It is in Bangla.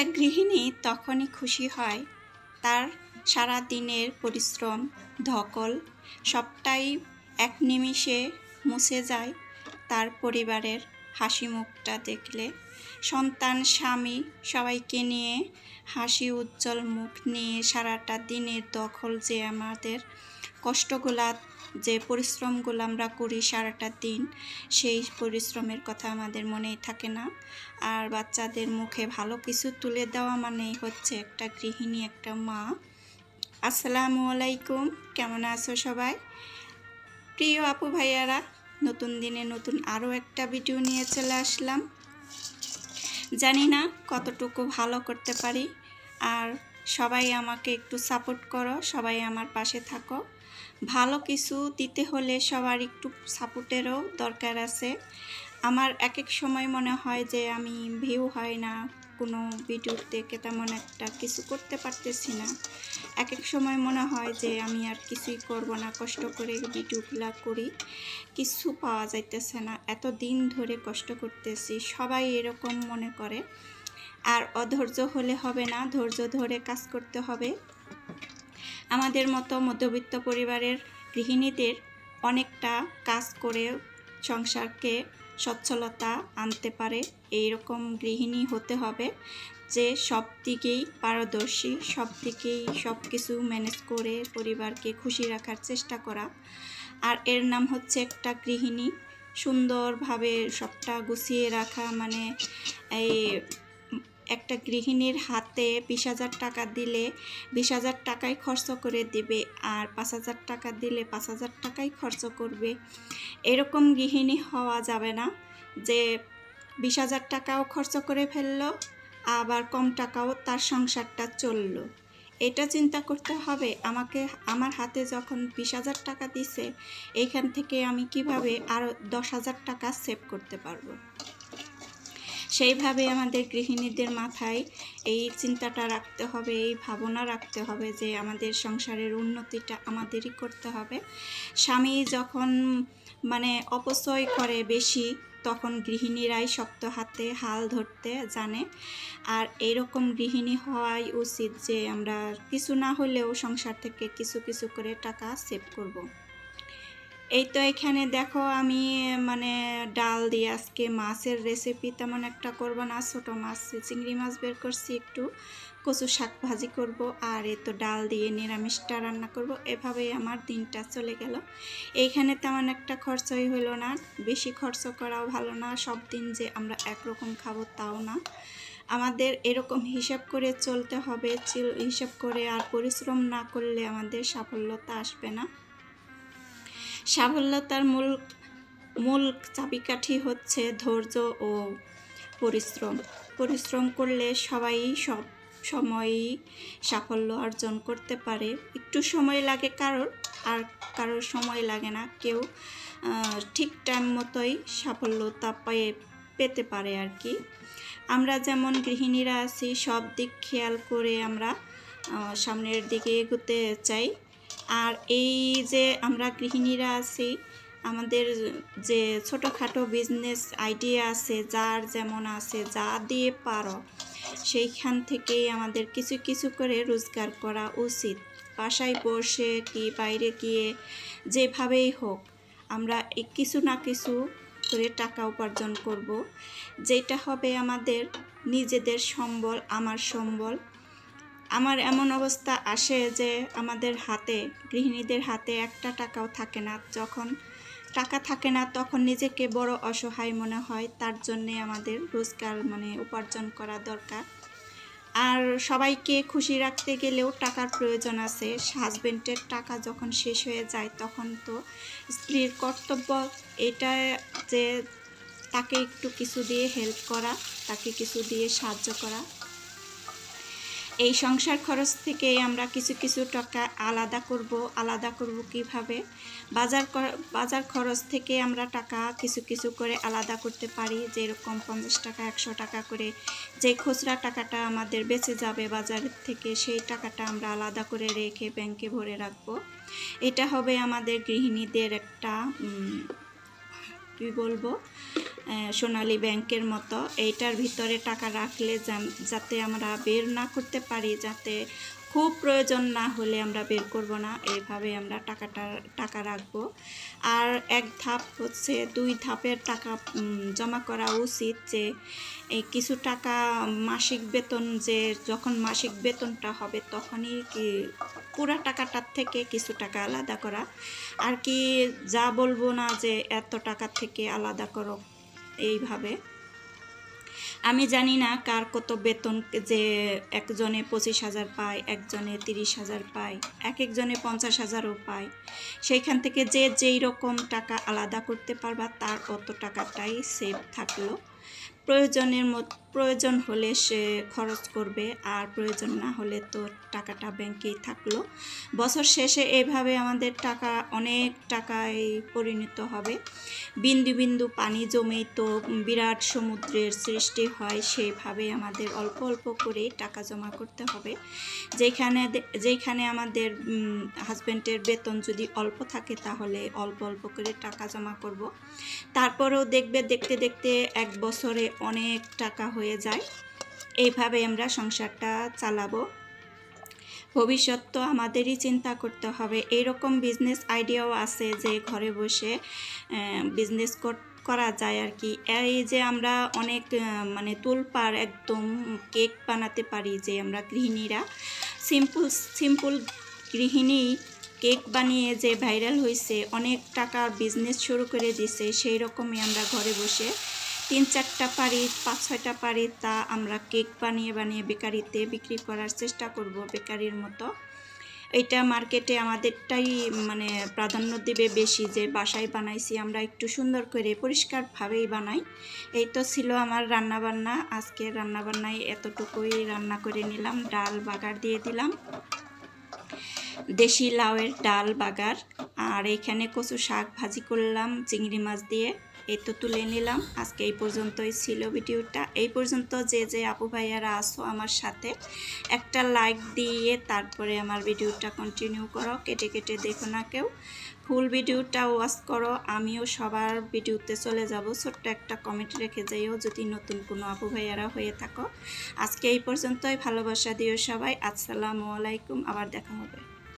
একটা গৃহিণী তখনই খুশি হয়। তার সারা দিনের পরিশ্রম, ধকল, সবটাই এক নিমিষে মুছে যায়। তার পরিবারের হাসি মুখটা দেখলে সন্তান, স্বামী সবাইকে নিয়ে হাসি, উজ্জ্বল মুখ নিয়ে সারাটা দিনের দখল যে আমাদের কষ্টগুলা যে পরিশ্রমগুলো আমরা করি সারাটা দিন, সেই পরিশ্রমের কথা আমাদের মনেই থাকে না। আর বাচ্চাদের মুখে ভালো কিছু তুলে দেওয়া মানেই হচ্ছে একটা গৃহিণী, একটা মা। আসসালামু আলাইকুম, কেমন আছো সবাই? প্রিয় আপু ভাইয়ারা, নতুন দিনে নতুন আরও একটা ভিডিও নিয়ে চলে আসলাম। জানি না কতটুকু ভালো করতে পারি। আর সবাই আমাকে একটু সাপোর্ট করো, সবাই আমার পাশে থাকো। ভালো কিছু দিতে হলে সবার একটু সাপোর্টেরও দরকার আছে। আমার এক এক সময় মনে হয় যে আমি ভিউ হয় না, কোনো ভিডিও দেখে তেমন একটা কিছু করতে পারতেছি না। এক এক সময় মনে হয় যে আমি আর কিছুই করব না, কষ্ট করে ভিডিওগুলো করি, কিছু পাওয়া যাইতেছে না। এত দিন ধরে কষ্ট করতেছি, সবাই এরকম মনে করে। আর অধৈর্য হলে হবে না, ধৈর্য ধরে কাজ করতে হবে। আমাদের মতো মধ্যবিত্ত পরিবারের গৃহিণীদের অনেকটা কাজ করে সংসারকে সচ্ছলতা আনতে পারে এই রকম গৃহিণী হতে হবে যে সব দিকেই পারদর্শী, সব দিকেই সব কিছু ম্যানেজ করে পরিবারকে খুশি রাখার চেষ্টা করা। আর এর নাম হচ্ছে একটা গৃহিণী। সুন্দরভাবে সবটা গুছিয়ে রাখা মানে এই একটা গৃহিণীর হাতে বিশ হাজার টাকা দিলে বিশ হাজার টাকাই খরচ করে দিবে আর পাঁচ হাজার টাকা দিলে পাঁচ হাজার টাকাই খরচ করবে। এরকম গৃহিণী হওয়া যাবে না যে বিশ হাজার টাকাও খরচ করে ফেলল, আবার কম টাকাও তার সংসারটা চলল। এটা চিন্তা করতে হবে, আমাকে, আমার হাতে যখন বিশ হাজার টাকা দিছে, এইখান থেকে আমি কীভাবে আরও দশ হাজার টাকা সেভ করতে পারব? সেইভাবে আমাদের গৃহিণীদের মাথায় এই চিন্তাটা রাখতে হবে, এই ভাবনা রাখতে হবে যে আমাদের সংসারের উন্নতিটা আমাদেরই করতে হবে স্বামী যখন মানে অপচয় করে বেশি, তখন গৃহিণীরাই শক্ত হাতে হাল ধরতে জানে আর এরকম গৃহিণী হওয়াই উচিত যে আমরা কিছু না হলেও সংসার থেকে কিছু কিছু করে টাকা সেভ করব। এই তো এখানে দেখো আমি মানে ডাল দিয়ে আজকে মাছের রেসিপি তেমন একটা করব না। ছোটো মাছ, চিংড়ি মাছ বের করছি একটু। কচু শাক ভাজি করব আর এই তো ডাল দিয়ে নিরামিষটা রান্না করব। এভাবেই আমার দিনটা চলে গেল। এইখানে তেমন একটা খরচই হলো না। বেশি খরচ করাও ভালো না। সব দিন যে আমরা একরকম খাব তাও না। আমাদের এরকম হিসাব করে চলতে হবে। হিসাব করে আর পরিশ্রম না করলে আমাদের সাফল্যতা আসবে না। সাফল্যতার মূল মূল চাবিকাঠি হচ্ছে ধৈর্য ও পরিশ্রম। পরিশ্রম করলে সবাই সব সময়ই সাফল্য অর্জন করতে পারে। একটু সময় লাগে কারোর, আর কারোর সময় লাগে না। কেউ ঠিক টাইম মতোই সাফল্যতা পেয়ে, পেতে পারে আর কি। আমরা যেমন গৃহিণীরা আছি, সব দিক খেয়াল করে আমরা সামনের দিকে এগোতে চাই। আর এই যে আমরা গৃহিণীরা আছি, আমাদের যে ছোটোখাটো বিজনেস আইডিয়া আছে, যার যেমন আছে, যা দিয়ে পারো, সেইখান থেকেই আমাদের কিছু কিছু করে রোজগার করা উচিত। বাসায় বসে কি বাইরে গিয়ে যেভাবেই হোক, আমরা কিছু না কিছু করে টাকা উপার্জন করব। যেটা হবে আমাদের নিজেদের সম্বল, আমার সম্বল আমার এমন অবস্থা আসে যে আমাদের হাতে, গৃহিণীদের হাতে একটা টাকাও থাকে না। যখন টাকা থাকে না, তখন নিজেকে বড় অসহায় মনে হয়। তার জন্যে আমাদের রোজগার মানে উপার্জন করা দরকার। আর সবাইকে খুশি রাখতে গেলেও টাকার প্রয়োজন আছে। হাজব্যান্ডের টাকা যখন শেষ হয়ে যায়, তখন তো স্ত্রীর কর্তব্য এটা যে তাকে একটু কিছু দিয়ে হেল্প করা, তাকে কিছু দিয়ে সাহায্য করা। এই সংসার খরচ থেকে আমরা কিছু কিছু টাকা আলাদা করব আলাদা করব কীভাবে? বাজার বাজার খরচ থেকে আমরা টাকা কিছু কিছু করে আলাদা করতে পারি, যেরকম পঞ্চাশ টাকা, একশো টাকা করে। যে খুচরা টাকাটা আমাদের বেঁচে যাবে বাজার থেকে, সেই টাকাটা আমরা আলাদা করে রেখে ব্যাংকে ভরে রাখব। এটা হবে আমাদের গৃহিণীদের একটা কি বলব? সোনালী ব্যাংকের মতো এইটার ভিতরে টাকা রাখলে যাতে আমরা বের না করতে পারি, যাতে খুব প্রয়োজন না হলে আমরা বের করব না এইভাবে আমরা টাকাটা, টাকা রাখব। আর এক ধাপ হচ্ছে দুই ধাপের টাকা জমা করা উচিত যে, এই কিছু টাকা মাসিক বেতন যে, যখন মাসিক বেতনটা হবে তখনই কি পুরা টাকাটার থেকে কিছু টাকা আলাদা করা। আর কি যা বলব না যে, এত টাকা থেকে আলাদা করো। এইভাবে। আমি জানি না কার কত বেতন যে একজনে পঁচিশ হাজার পায়, একজনে তিরিশ হাজার পায়, এক একজনে পঞ্চাশ হাজারও পায়। সেইখান থেকে যে যেই রকম টাকা আলাদা করতে পারবা তার অত টাকাটাই সেভ থাকল। প্রয়োজনের মত, প্রয়োজন হলে সে খরচ করবে আর প্রয়োজন না হলে তো টাকাটা ব্যাংকেই থাকল। বছর শেষে এভাবে আমাদের টাকা, অনেক টাকায় পরিণত হবে। বিন্দু বিন্দু পানি জমেই তো বিরাট সমুদ্রের সৃষ্টি হয় সেইভাবে আমাদের অল্প অল্প করে টাকা জমা করতে হবে। যেখানে যেখানে আমাদের হাজব্যান্ডের বেতন যদি অল্প থাকে তাহলে অল্প অল্প করে টাকা জমা করব। তারপরেও দেখবে, দেখতে দেখতে এক বছরে অনেক টাকা হয়ে যায়। এইভাবে আমরা সংসারটা চালাবো। ভবিষ্যৎ তো আমাদেরই চিন্তা করতে হবে। এইরকম বিজনেস আইডিয়াও আছে যে ঘরে বসে বিজনেস করা যায় আর কি এই যে আমরা অনেক মানে তুলপার একদম কেক বানাতে পারি যে আমরা গৃহিণীরা। সিম্পল সিম্পল গৃহিণী কেক বানিয়ে যে ভাইরাল হয়েছে অনেক টাকার বিজনেস শুরু করে দিছে সেই রকমই আমরা ঘরে বসে তিন চারটা পারি পাঁচ ছয়টা পারি তা আমরা কেক বানিয়ে বানিয়ে বেকারিতে বিক্রি করার চেষ্টা করব বেকারির মতো। এটা মার্কেটে আমাদেরটাই মানে প্রাধান্য দেবে বেশি যে বাসায় বানাইছি, আমরা একটু সুন্দর করে পরিষ্কারভাবেই বানাই। এই তো ছিল আমার রান্না বান্না আজকে রান্না বান্নায় এতটুকুই রান্না করে নিলাম, ডাল বাগার দিয়ে দিলাম। দেশি লাউয়ের ডাল বাগার, আর এখানে কচু শাক ভাজি করলাম, চিংড়ি মাছ দিয়ে। এই তো তুলে নিলাম। আজকে এই পর্যন্তই ছিল ভিডিওটা। এই পর্যন্ত যে যে আপু ভাইয়ারা আসো আমার সাথে, একটা লাইক দিয়ে তারপরে আমার ভিডিওটা কন্টিনিউ করো। কেটে কেটে দেখো না কেউ। ফুল ভিডিওটা ওয়াচ করো। আমিও সবার ভিডিওতে চলে যাব। ছোট্ট একটা কমেন্ট রেখে যাইও, যদি নতুন কোনো আপু ভাইয়ারা হয়ে থাকো। আজকে এই পর্যন্তই। ভালোবাসা দিও সবাই। আসসালামু আলাইকুম। আবার দেখা হবে।